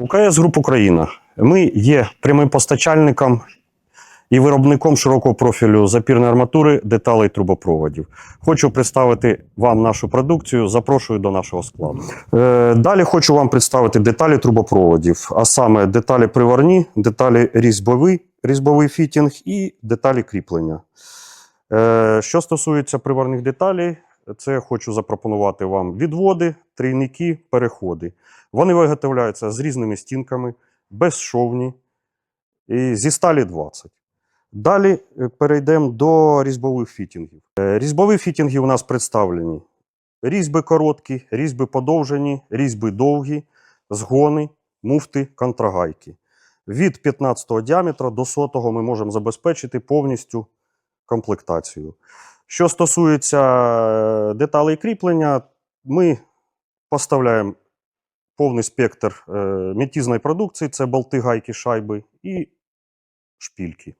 УКС Груп Україна. Ми є прямим постачальником і виробником широкого профілю запірної арматури, деталей трубопроводів. Хочу представити вам нашу продукцію. Запрошую до нашого складу. Е, далі хочу вам представити деталі трубопроводів, а саме деталі приварні, деталі різьбовий, різьбовий фітінг і деталі кріплення. Е, що стосується приварних деталей, це хочу запропонувати вам відводи, трійники, переходи. Вони виготовляються з різними стінками, безшовні і зі сталі 20. Далі е, перейдемо до різьбових фітінгів. Е, Різьбові фітінги у нас представлені: різьби короткі, різьби подовжені, різьби довгі, згони, муфти, контрагайки. Від 15 діаметра до 100 ми можемо забезпечити повністю комплектацію. Що стосується е, деталей кріплення, ми поставляємо повний спектр е, мітізної продукції: це болти, гайки, шайби і шпільки.